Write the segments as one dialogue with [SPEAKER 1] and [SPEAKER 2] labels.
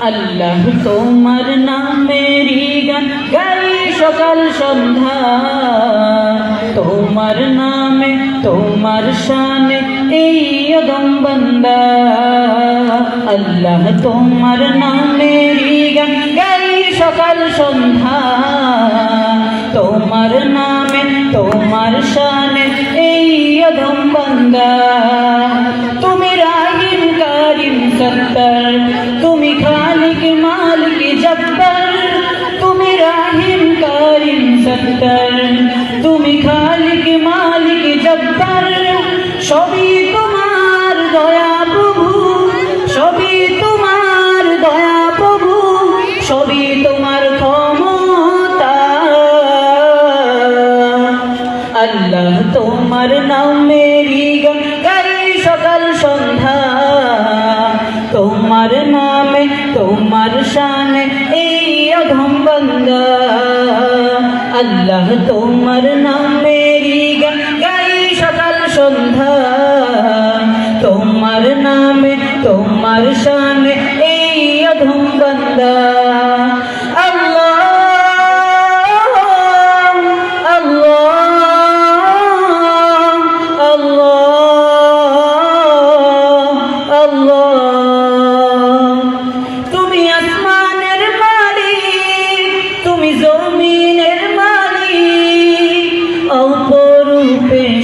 [SPEAKER 1] আল্লাহ তোমার নামেরি গান গাই সকাল সন্ধ্যা। তোমার নামে, তোমার শানে এই অদম বন্দা। আল্লাহ তোমার নামেরি গান গাই সকাল সন্ধ্যা। তোমার নামে, তোমার শানে এই অধম বান্দা তুমি রাহিম, কারিম, সত্তর। তুমি খালিক, মালিক, জব্বর। তুমি রাহিম, কারিম, সত্তর। আল্লাহ তোমার নামেরই গান গাই সকাল সন্ধ্যা। তোমার নামে, তোমার শানে এই অধম বন্দা। আল্লাহ তোমার নামেরই গান গাই সকাল সন্ধ্যা। তোমার নামে, তোমার শানে এই অধম বন্দা।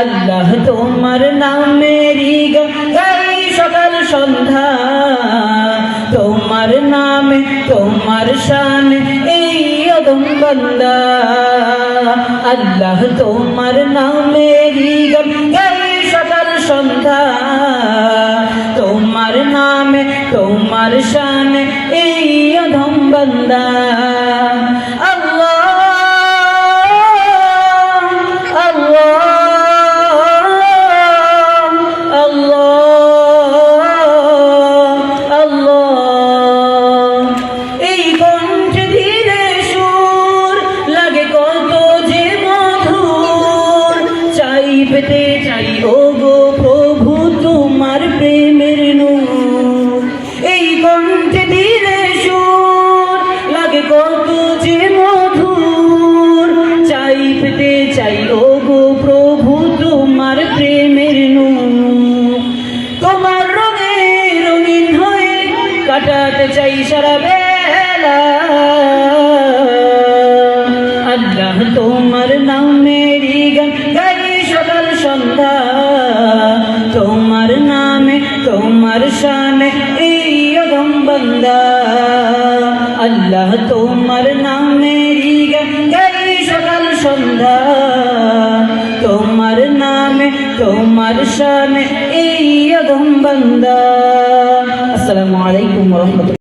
[SPEAKER 1] আল্লাহ তোমার নামেরই গাই সকাল সন্ধ্যা, তোমার নামে, তোমার শান এই অদম বন্দা। আল্লাহ তোমার নামেরই গাই সকাল সন্ধ্যা, তোমার নামে, তোমার শান এই অধম বন্দা। প্রভু, তোমার প্রেমের এই কণ্ঠে ধীরে সুর, লাগে কত যে মধুর। চাই পেতে চাই, ও গো প্রভু, তোমার প্রেমের নূর। তোমার রঙে রঙিন হয়ে কাটাতে চাই সারা আল্লাহ তোমার নামেরই গান গাই সকাল সন্ধ্যা। তোমার নামে, তোমার শানে এই বন্দা। আসসালামু আলাইকুম রহমতুল্লাহ।